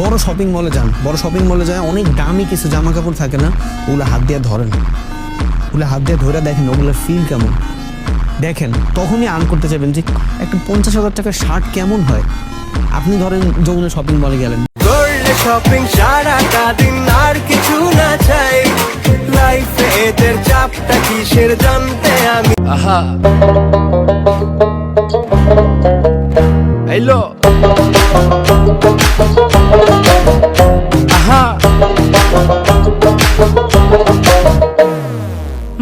বড় শপিং মলে যান। বড় শপিং মলে যায় অনেক দামি কিছু জামা কাপড় থাকে না ওগুলো হাত দিয়ে ধরেন। ওগুলো হাত দিয়ে ধরে দেখেন ওগুলোর ফিল কেমন। দেখেন তখনই আর্ন করতে চাইবেন যে একটা পঞ্চাশ হাজার টাকার শার্ট কেমন হয়। আপনি ধরেন যমুনা শপিং মলে গেলেন। শপিং সারাটা দিন আর কিছু না চাই। লাইফে এদের চাপটা কিসের জানতে আমি আহা। হ্যালো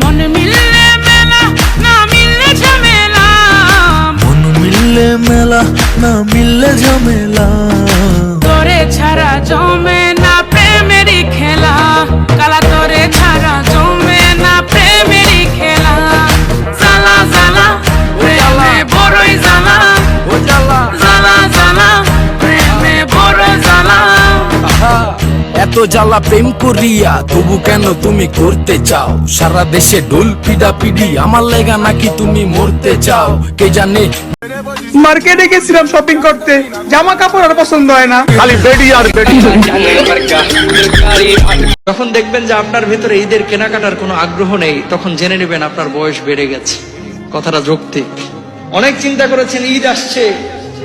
মন মিললে মেলা না মিললে ঝামেলা। মন মিললে মেলা না মিললে ঝামেলা। এত জ্বালা প্রেম করিয়া তবু কেন তুমি করতে চাও? সারা দেশে ঢোল পিডা পিডি আমার লেগা নাকি তুমি মরতে চাও? কে জানে? মার্কেটে গেছিলাম শপিং করতে জামা কাপড় আর পছন্দ হয় না। খালি বেডি আর বেডি। যখন দেখবেন যে আপনার ভেতরে ঈদের কেনাকাটার কোনো আগ্রহ নেই তখন জেনে নেবেন আপনার বয়স বেড়ে গেছে। কথাটা যৌক্তিক। অনেক চিন্তা করেছেন ঈদ আসছে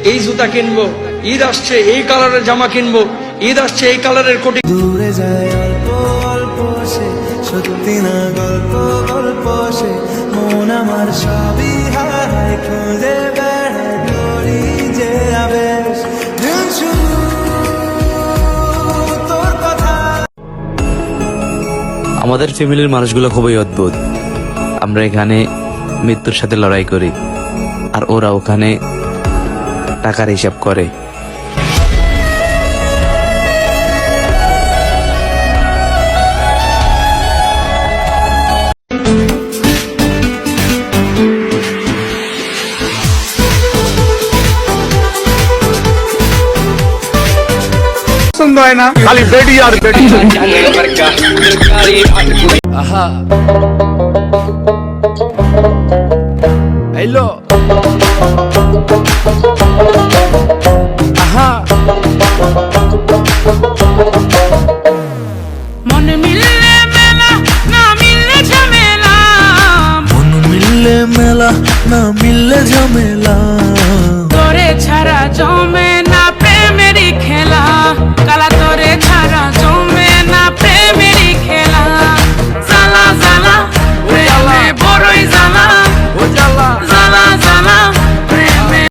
এই জুতা কিনবো ঈদ আসছে এই কালারের জামা কিনবো। ঈদ আসছে এই কালারের কোটি দূরে যায় অল্প অল্প সে সত্যি না গল্প গল্প সে মন আমার সবই হারায় খুঁজে বেড়ায় যে আবেশ। আমাদের ফ্যামিলির মানুষগুলো খুবই অদ্ভুত। আমরা এখানে মৃত্যুর সাথে লড়াই করি আর ওরা ওখানে টাকার হিসাব করে। পছন্দ হয় না। খালি বেডি আর বেডি। আহা। হ্যালো। আহা। মন মিললে মেলা না মিললে ঝামেলা। মন মিললে মেলা না মিললে ঝামেলা।